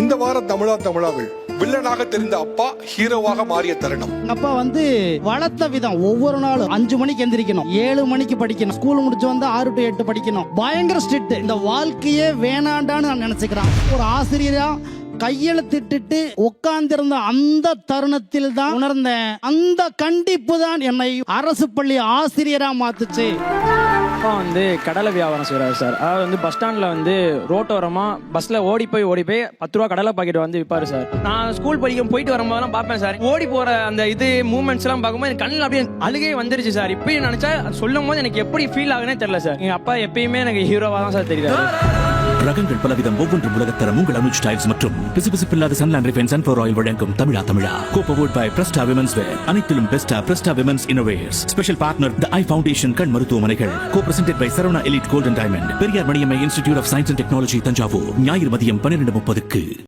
இந்த வாரம் தமிழா தமிழாவில் வில்லனாக தெரிந்த அப்பா ஹீரோவாக மாறிய தருணம். அப்பா வந்து வளர்த்த விதம் ஒவ்வொரு நாளும் அஞ்சு மணிக்கு எந்திரிக்கணும் ஏழு மணிக்கு படிக்கணும் ஸ்கூல் முடிச்சு வந்து ஆறு டு எட்டு படிக்கணும். பயங்கர ஸ்ட்ரிக்ட் இந்த வாழ்க்கையே வேணாண்டான்னு நான் நினைச்சுக்கிறேன். ஒரு ஆசிரியரா கையெழுத்திட்டு உட்கார்ந்திருந்த அந்த தருணத்தில் தான் உணர்ந்தேன். அந்த கண்டிப்பு தான் என்னை அரசு பள்ளி ஆசிரியரா மாத்துச்சு. அப்பா வந்து கடலை வியாபாரம் செய்கிறாரு சார். அதாவது வந்து பஸ் ஸ்டாண்டில் வந்து ரோட்டோரமாக பஸ்ஸில் ஓடி போய் ஓடி போய் பத்து ரூபா கடலை பாக்கெட் வந்து விற்பாரு சார். நான் ஸ்கூல் படிக்கும் போயிட்டு வரும்போதெல்லாம் பார்ப்பேன் சார். ஓடி போகிற அந்த இது மூமெண்ட்ஸ்லாம் பார்க்கும்போது எனக்கு கண்ணில் அப்படியே அழுகே வந்துருச்சு சார். இப்பயும் நினச்சா சொல்லும் போது எனக்கு எப்படி ஃபீல் ஆகுனே தெரில சார். எங்கள் அப்பா எப்பயுமே எனக்கு ஹீரோவாக தான் சார் தெரியுது. ரகங்கள் பலவிதம் ஒவ்வொன்றும் உலகத்தரம் உங்கள் அனுஜ் டைல்ஸ் மற்றும் பிசுபிசுப்பில்லாத சன்லாண்ட் ரிஃபைன் சன்ஃபர் ஆயில் வழங்கும் தமிழா தமிழா. கோப்பவோட் பை பிரஸ்டா விமன்ஸ் வேர் அனைத்திலும் பெஸ்டா பிரஸ்டா women's innerwears special partner the eye foundation கண் மருத்துவமனைகள். Co presented by Saravana elite golden diamond Periyar Maniammai institute of science and technology Thanjavur. ஞாயிறு மதியம் பன்னிரண்டு முப்பதுக்கு.